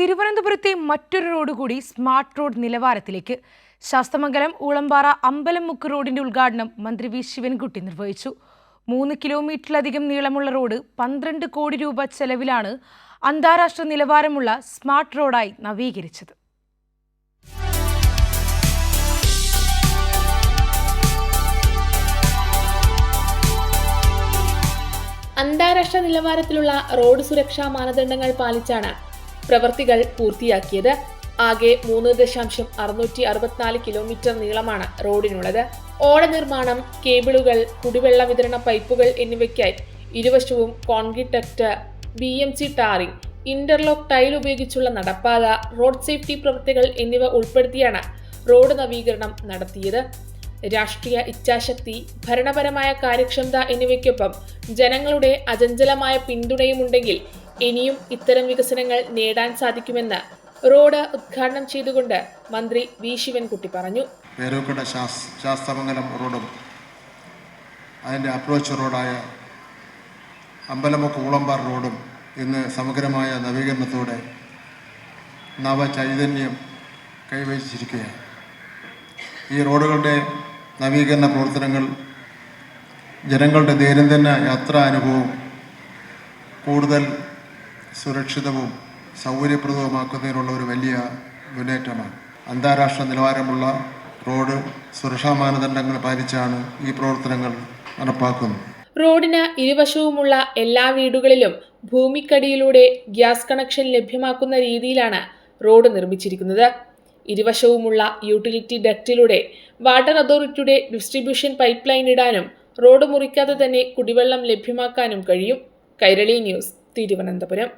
തിരുവനന്തപുരത്തെ മറ്റൊരു റോഡ് കൂടി സ്മാർട്ട് റോഡ് നിലവാരത്തിലേക്ക് ശാസ്തമംഗലം ഊളമ്പാറ അമ്പലമുക്ക് റോഡിന്റെ ഉദ്ഘാടനം മന്ത്രി വി. ശിവൻകുട്ടി നിർവഹിച്ചു. മൂന്ന് കിലോമീറ്ററിലധികം നീളമുള്ള റോഡ് പന്ത്രണ്ട് കോടി രൂപ ചെലവിലാണ് അന്താരാഷ്ട്ര നിലവാരമുള്ള സ്മാർട്ട് റോഡായി നവീകരിച്ചത്. അന്താരാഷ്ട്ര നിലവാരത്തിലുള്ള റോഡ് സുരക്ഷാ മാനദണ്ഡങ്ങൾ പാലിച്ചാണ് പ്രവൃത്തികൾ പൂർത്തിയാക്കിയത്. ആകെ മൂന്ന് ദശാംശം അറുന്നൂറ്റി അറുപത്തിനാല് കിലോമീറ്റർ നീളമാണ് റോഡിനുള്ളത്. ഓട നിർമ്മാണം കേബിളുകൾ കുടിവെള്ള വിതരണ പൈപ്പുകൾ എന്നിവയ്ക്കായി ഇരുവശവും concrete B M C tarring interlock tile ഉപയോഗിച്ചുള്ള നടപ്പാത റോഡ് സേഫ്റ്റി പ്രവൃത്തികൾ എന്നിവ ഉൾപ്പെടുത്തിയാണ് റോഡ് നവീകരണം നടത്തിയത്. രാഷ്ട്രീയ ഇച്ഛാശക്തി ഭരണപരമായ കാര്യക്ഷമത എന്നിവയ്ക്കൊപ്പം ജനങ്ങളുടെ അചഞ്ചലമായ പിന്തുണയുമുണ്ടെങ്കിൽ ഇനിയും ഇത്തരം വികസനങ്ങൾ നേടാൻ സാധിക്കുമെന്ന് റോഡ് ഉദ്ഘാടനം ചെയ്തുകൊണ്ട് മന്ത്രി വി ശിവൻകുട്ടി പറഞ്ഞു. പേരൂക്കട ശാസ് ശാസ്തമംഗലം റോഡും അതിന്റെ അപ്രോച്ച് റോഡായ അമ്പലമുക്ക് ഊളമ്പാർ റോഡും ഇന്ന് സമഗ്രമായ നവീകരണത്തോടെ നവചൈതന്യം കൈവരിച്ചിരിക്കുകയാണ്. ഈ റോഡുകളുടെ നവീകരണ പ്രവർത്തനങ്ങൾ ജനങ്ങളുടെ ദൈനംദിന യാത്രാ അനുഭവം കൂടുതൽ സുരക്ഷിതവും സൗകര്യപ്രദവുമാക്കുന്നതിനുള്ള ഒരു വലിയ മുന്നേറ്റമാണ്. അന്താരാഷ്ട്ര നിലവാരമുള്ള റോഡ് സുരക്ഷാ മാനദണ്ഡങ്ങൾ പാലിച്ചാണ് ഈ പ്രവർത്തനങ്ങൾ നടപ്പാക്കുന്നത്. റോഡിന് ഇരുവശവുമുള്ള എല്ലാ വീടുകളിലും ഭൂമിക്കടിയിലൂടെ ഗ്യാസ് കണക്ഷൻ ലഭ്യമാക്കുന്ന രീതിയിലാണ് റോഡ് നിർമ്മിച്ചിരിക്കുന്നത്. ഇരുവശവുമുള്ള യൂട്ടിലിറ്റി ഡക്റ്റിലൂടെ വാട്ടർ അതോറിറ്റിയുടെ ഡിസ്ട്രിബ്യൂഷൻ പൈപ്പ് ലൈൻ ഇടാനും റോഡ് മുറിക്കാതെ തന്നെ കുടിവെള്ളം ലഭ്യമാക്കാനും കഴിയും. കൈരളി ന്യൂസ് തിരുവനന്തപുരം.